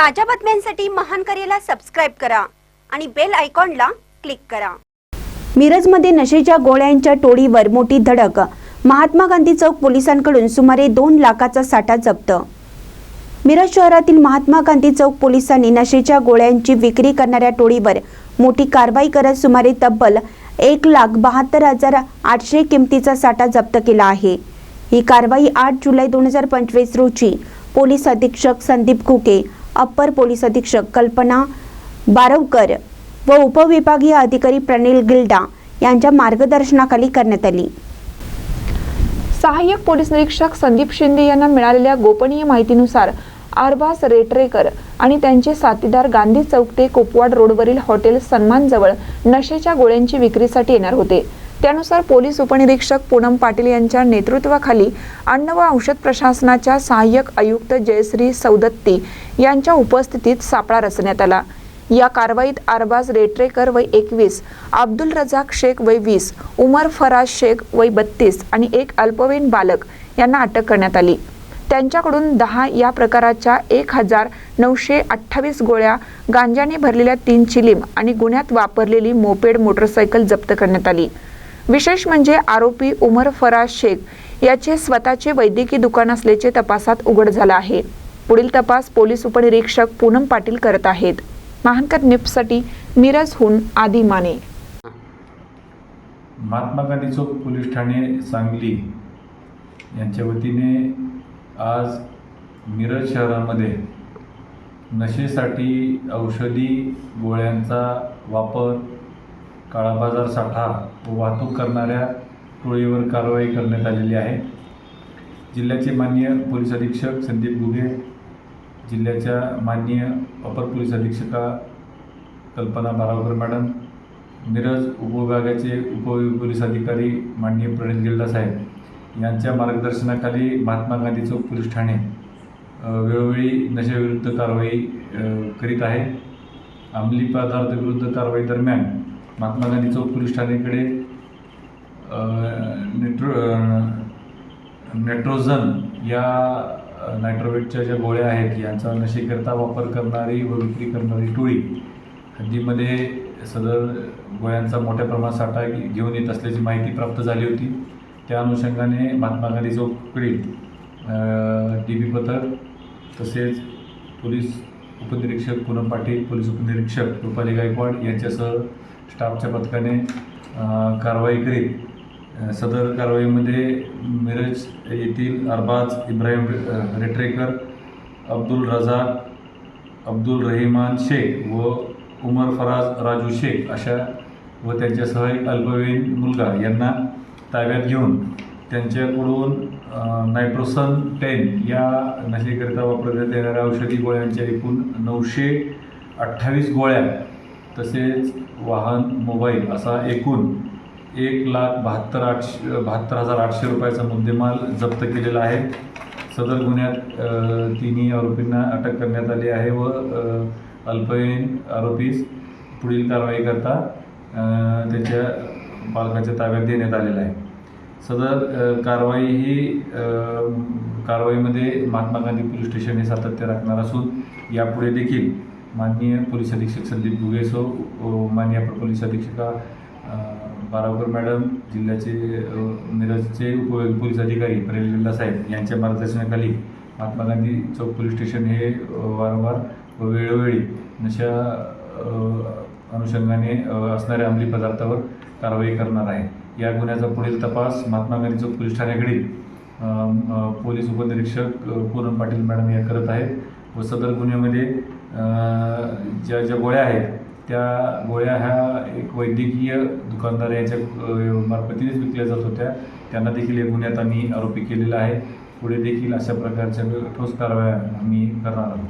ताज्या बातम्यांसाठी महान करेला सबस्क्राईब करा आणि बेल आयकॉनला क्लिक करा. मिरजमध्ये नशेच्या गोळ्यांच्या टोळीवर मोठी धडक. महात्मा गांधी चौक पोलिसांकडून सुमारे दोन लाखाचा साठा जप्त. मिरज शहरातील महात्मा गांधी चौक पोलिसांनी नशेच्या गोळ्यांची विक्री करणाऱ्या टोळीवर मोठी कारवाई करत सुमारे तब्बल एक लाख बहात्तर हजार आठशे किमतीचा साठा जप्त केला आहे. ही कारवाई आठ जुलै दोन हजार पंचवीस रोजी पोलीस अधीक्षक संदीप घुके अप्पर पोलीस अधीक्षक कल्पना बारवकर व उपविभागीय अधिकारी प्रणील गिल्डा यांच्या मार्गदर्शनाखाली करण्यात आली. सहाय्यक पोलीस निरीक्षक संदीप शिंदे यांना मिळालेल्या गोपनीय माहितीनुसार आरबास रेटरेकर आणि त्यांचे साथीदार गांधी चौक ते कोपवाड रोडवरील हॉटेल सन्मानजवळ नशेच्या गोळ्यांची विक्रीसाठी येणार होते. त्यानुसार पोलीस उपनिरीक्षक पूनम पाटील यांच्या नेतृत्वाखाली अन्न व औषध प्रशासनाच्या सहाय्यक आयुक्त जयश्री सौदत्ती यांच्या उपस्थितीत सापळा रचण्यात आला. या कारवाईत अरबाज रेटरेकर वय एकवीस अब्दुल रजाक शेख वय वीस उमर फराज शेख वय बत्तीस आणि एक अल्पवयीन बालक यांना अटक करण्यात आली. त्यांच्याकडून दहा या प्रकाराच्या एक हजार नऊशे अठ्ठावीस गोळ्या गांजाने भरलेल्या तीन चिलीम आणि गुन्ह्यात वापरलेली मोपेड मोटरसायकल जप्त करण्यात आली. विशेष म्हणजे आरोपी उमर फराज शेख याचे स्वतःचे वैद्यकीय दुकान असल्याचे तपासात उघड झालं आहे. पुढील तपास पोलीस उपनिरीक्षक पूनम पाटील करत आहेत. महानकर निप्ससाठी मिरजहून आदी माने. महात्मा गांधी चौक पोलीस ठाणे सांगली यांच्या वतीने आज मिरज शहरामध्ये नशेसाठी औषधी गोळ्यांचा वापर काळाबाजार साठा व वाहतूक करणाऱ्या टोळीवर कारवाई करण्यात आलेली आहे. जिल्ह्याचे माननीय पोलीस अधीक्षक संदीप गुगे जिल्ह्याच्या माननीय अपर पोलीस अधीक्षका कल्पना बारावकर मॅडम मिरज उपविभागाचे उप पोलीस अधिकारी माननीय प्रणित गिल्डा साहेब यांच्या मार्गदर्शनाखाली महात्मा गांधी चौक पोलीस ठाणे वेळोवेळी नशेविरुद्ध कारवाई करीत आहे. अंमली पदार्थ विरुद्ध कारवाई दरम्यान महात्मा गांधी चौक पोलीस ठाणेकडे नेट्रो नेट्रोजन नेट्रोझन या नायट्रोवेटच्या ज्या गोळ्या आहेत यांचा नशेकरता वापर करणारी व विक्री करणारी टोळी हद्दीमध्ये सदर गोळ्यांचा मोठ्या प्रमाणात साठा घेऊन येत असल्याची माहिती प्राप्त झाली होती. त्या अनुषंगाने महात्मा गांधी चौकडील डी बी पथक तसेच पोलीस उपनिरीक्षक पूनम पाटील पोलीस उपनिरीक्षक रुपाली गायकवाड यांच्यासह स्टाफच्या पथकाने कारवाई करीत. सदर कारवाईमध्ये मिरज येथील अरबाज इब्राहिम रेट्रेकर रेटरेकर अब्दुल रजाक अब्दुल रहिमान शेख व उमर फराज राजू शेख अशा व त्यांच्यासह एक अल्पवयीन मुलगा यांना ताब्यात घेऊन त्यांच्याकडून नायट्रोसन टेन या नशेकरिता वापरण्यात येणाऱ्या औषधी गोळ्यांच्या एकूण नऊशे अठ्ठावीस गोळ्या तसेच वाहन मोबाईल असा एकूण एक लाख बहात्तर आठशे बहात्तर हजार आठशे रुपयाचा मुद्देमाल जप्त केलेला आहे. सदर गुन्ह्यात तिन्ही आरोपींना अटक करण्यात आली आहे व अल्पवयीन आरोपीस पुढील कारवाई करता त्याच्या त्यांच्या पालकाच्या ताब्यात देण्यात आलेला आहे. सदर कारवाई ही कारवाईमध्ये महात्मा गांधी पोलीस स्टेशन हे सातत्य राखणार असून यापुढे देखील माननीय पोलीस अधीक्षक संदीप भुगेसो व माननीय अपर पोलीस अधीक्षका बारावकर मॅडम जिल्ह्याचे अ, मिरजचे उप पोलीस अधिकारी परेल जिल्हा साहेब यांच्या मार्गदर्शनाखाली महात्मा गांधी चौक पोलीस स्टेशन हे वारंवार व वेळोवेळी नशा अनुषंगाने असणाऱ्या अंमली पदार्थावर कारवाई करणार आहे. या गुन्ह्याचा पुढील तपास महात्मा गांधी चौक पोलीस ठाण्याकडील पोलीस उपनिरीक्षक अ, पूनम पाटील मॅडम या करत आहेत. व सदर गुन्ह्यामध्ये ज्या ज्या गोळ्या आहेत त्या गोळ्या ह्या एक वैद्यकीय दुकानदार याच्या मार्फतीनेच विकल्या जात होत्या. त्यांना देखील या गुन्ह्यात आम्ही आरोपी केलेला आहे. पुढे देखील अशा प्रकारच्या ठोस कारवाया आम्ही करणार आहोत.